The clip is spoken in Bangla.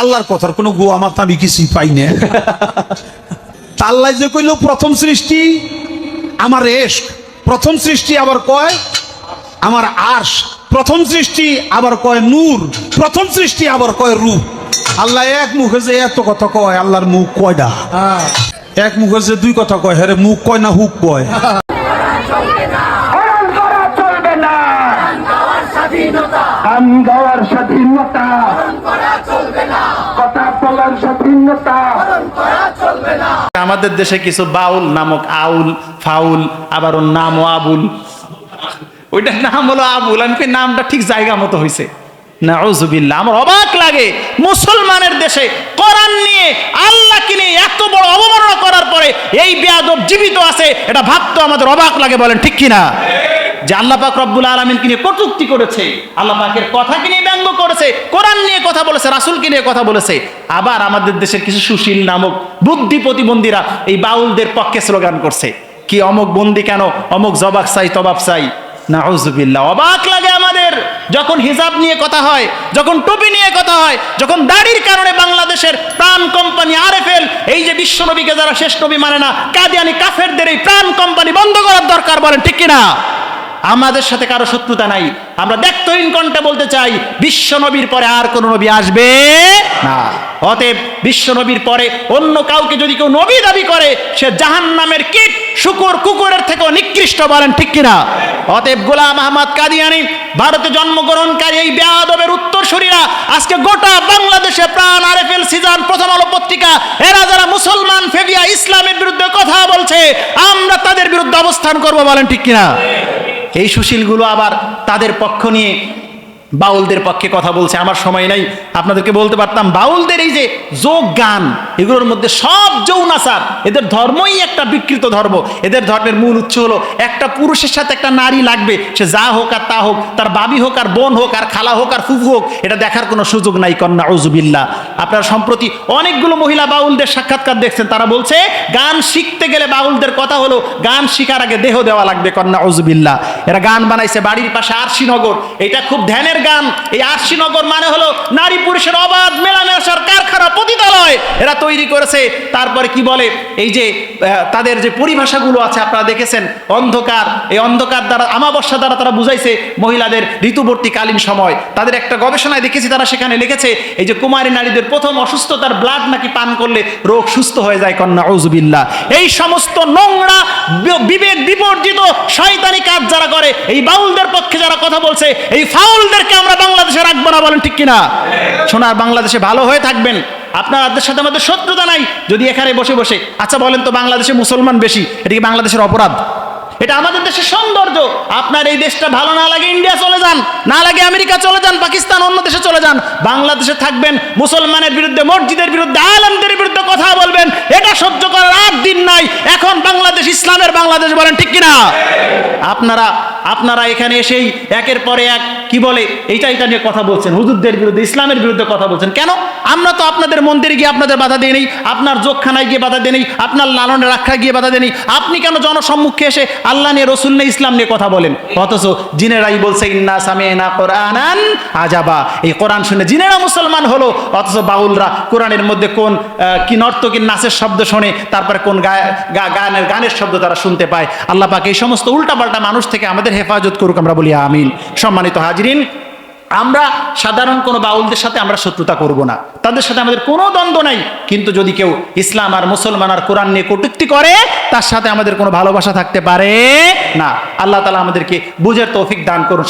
আল্লাহর কথার কোনো গোয়া মাথা আমি কিছুই পাই না। আল্লাহ যে কইল প্রথম সৃষ্টি আমার এশক প্রথম সৃষ্টি আবার কয় আমার আশ প্রথম সৃষ্টি আবার কয় নূর প্রথম সৃষ্টি আবার কয় রূপ। আল্লাহ এক মুখে যে এত কথা কয় আল্লাহর মুখ কয়টা এক মুখে যে দুই কথা কয় হ্যাঁ মুখ কয় না হুক কয়। গান গাওয়ার স্বাধীনতা। আমাদের দেশে কিছু বাউল নামক আউল, ফাউল, আবার ওর নামও আবুল। ওইটার নাম হলো আবুল। আমি নামটা ঠিক জায়গা মতো হয়েছে অবাক লাগে মুসলমানের দেশে কোরআন নিয়ে নিয়ে এত বড় করার পরে এই জীবিত আছে, এটা আমাদের অবাক লাগে, বলেন ঠিক কিনা? যে আল্লাহ পাক রব্বুল আলমিনকে নিয়ে কটুক্তি করেছে। আল্লাহ পাকের কথাকে নিয়ে ব্যঙ্গ করেছে, কোরআন নিয়ে কথা বলেছে, রাসূলকে নিয়ে কথা বলেছে। আবার আমাদের দেশের কিছু সুশীল নামক বুদ্ধি প্রতিবন্ধীরা এই বাউলদের পক্ষে স্লোগান করছে। কি অমক বন্দি কেন? অমক জবাব চাই, তবাব চাই। নাউজুবিল্লাহ, অবাক লাগে আমাদের। যখন হিজাব নিয়ে কথা হয়, যখন টুপি নিয়ে কথা হয়, যখন দাড়ির কারণে বাংলাদেশের প্রাণ কোম্পানি আরএফএল, এই যে বিশ্ব বিশ্বনবীকে যারা শেষ নবী মানে না, কাদিয়ানি কাফেরদের এই প্রাণ কোম্পানি বন্ধ করার দরকার বলেন, ঠিক কিনা? আমাদের সাথে কারও শত্রুতা নাই। আমরা দেখতহীন কণ্ঠে বলতে চাই, বিশ্ব নবীর পরে আর কোন নবী আসবে না। অতএব বিশ্ব নবীর পরে অন্য কাউকে যদি কেউ নবী দাবি করে, সে জাহান নামের কীট, শুকুর, কুকুরের থেকেও নিকৃষ্ট বলেন ঠিক কিনা? অতএব গোলাম আহমদ কাদিয়ানি, ভারতে জন্মগ্রহণকারী এই বেয়াদবের উত্তরসূরিরা, আজকে গোটা বাংলাদেশে প্রাণ আরএফএল সিজন প্রথম আলো পত্রিকা, এরা যারা মুসলমান ফেবিয়া ইসলামের বিরুদ্ধে কথা বলছে, আমরা তাদের বিরুদ্ধে অবস্থান করব বলেন ঠিক কিনা? এই সুশীলগুলো আবার তাদের পক্ষ নিয়ে বাউলদের পক্ষে কথা বলছে, আমার সময় নাই। আপনাদেরকে বলতে পারতাম, বাউলদের এই যে যোগ গান এগুলোর মধ্যে সব যৌনাচার এদের ধর্মই একটা বিকৃত ধর্ম। এদের ধর্মের মূল উৎস হলো, একটা পুরুষের সাথে একটা নারী লাগবে, সে যা হোক আর তা হোক, তার বাবি হোক আর বোন হোক আর খালা হোক আর ফুফু হোক, এটা দেখার কোনো সুযোগ নাই কন্যা উজুবিল্লা আপনারা সম্প্রতি অনেকগুলো মহিলা বাউলদের সাক্ষাৎকার দেখছেন, তারা বলছে, গান শিখতে গেলে বাউলদের কথা হলো, গান শিখার আগে দেহ দেওয়া লাগবে কন্যা উজুবিল্লা এরা গান বানাইছে বাড়ির পাশে আরশিনগর এটা খুব ধ্যানের গান। এই আরশিনগর মানে হলো নারী পুরুষের অবাধ পতিতালয় এরা তৈরি করেছে। তারপরে কি বলে? এই যে তাদের যে পরিভাষাগুলো আছে, আপনারা দেখেছেন, অন্ধকার। এই অন্ধকার দ্বারা, আমাবস্যা দ্বারা তারা বুঝাইছে মহিলাদের ঋতুবর্তীকালীন সময়। তাদের একটা গবেষণায় দেখেছি, তারা সেখানে লিখেছে, এই যে কুমারী নারীদের প্রথম অসুস্থতার ব্লাড নাকি পান করলে রোগ সুস্থ হয়ে যায়, কন্যা ঔজুবিল্লা এই সমস্ত নোংরা বিবেক বিবর্জিত শয়তানি কাজ যারা করে, এই বাউলদের পক্ষে যারা কথা বলছে, এই ফাউলদেরকে আমরা বাংলাদেশে রাখব না বলেন ঠিক কিনা? সোনার বাংলাদেশে ভালো হয়ে থাকবেন। আপনাদের সাথে আমাদের শত্রুতা নাই। যদি এখানে বসে বসে আচ্ছা বলেন তো বাংলাদেশে মুসলমান বেশি? এটা কি বাংলাদেশের অপরাধ। এটা আমাদের দেশের সৌন্দর্য। আপনার এই দেশটা ভালো না লাগে ইন্ডিয়া চলে যান, না লাগে আমেরিকা চলে যান, পাকিস্তান অন্য দেশে চলে যান। বাংলাদেশে থাকবেন, মুসলমানের বিরুদ্ধে, মসজিদের বিরুদ্ধে, আলমদের বিরুদ্ধে কথা বলবেন। এটা সহ্য করার আর দিন নাই। এখন বাংলাদেশ, ইসলামের বাংলাদেশ বলেন ঠিক কিনা? আপনারা আপনারা এখানে এসেই একের পরে এক, কি বলে এইটা এটা নিয়ে কথা বলছেন। হুজুরদের বিরুদ্ধে, ইসলামের বিরুদ্ধে কথা বলছেন। কেন? আমরা তো আপনাদের মন্দিরে গিয়ে আপনাদের বাধা দিই নেই, আপনার যোগখানায় গিয়ে বাধা দিই নেই, আপনার লালনের রাখা গিয়ে বাধা দিই নেই। আপনি কেন জনসম্মুখে এসে আল্লাহ নিয়ে, রসুল নিয়ে, ইসলাম নিয়ে কথা বলেন? অথচ জিনেরাই বলছে, ইন্না সামিনা কোরআনান আজাবা। এই কোরআন শুনে জিনেরা মুসলমান হলো, অথচ বাউলরা কোরআনের মধ্যে কোন কি নর্তকীর নাচের শব্দ শোনে, তারপরে কোন গায়ে- গানের গানের শব্দ তারা শুনতে পায়। আল্লাহ পাক এই সমস্ত উল্টাপাল্টা মানুষ থেকে আমাদের হেফাজত করুক, আমরা বলি আমিন। সম্মানিত হাজরিন, আমরা সাধারণ কোনো বাউলদের সাথে আমরা শত্রুতা করব না। তাদের সাথে আমাদের কোনো দ্বন্দ্ব নাই। কিন্তু যদি কেউ ইসলাম আর মুসলমান আর কোরআন নিয়ে কটুক্তি করে, তার সাথে আমাদের কোনো ভালোবাসা থাকতে পারে না। আল্লাহ তালা আমাদেরকে বুঝের তৌফিক দান করুন।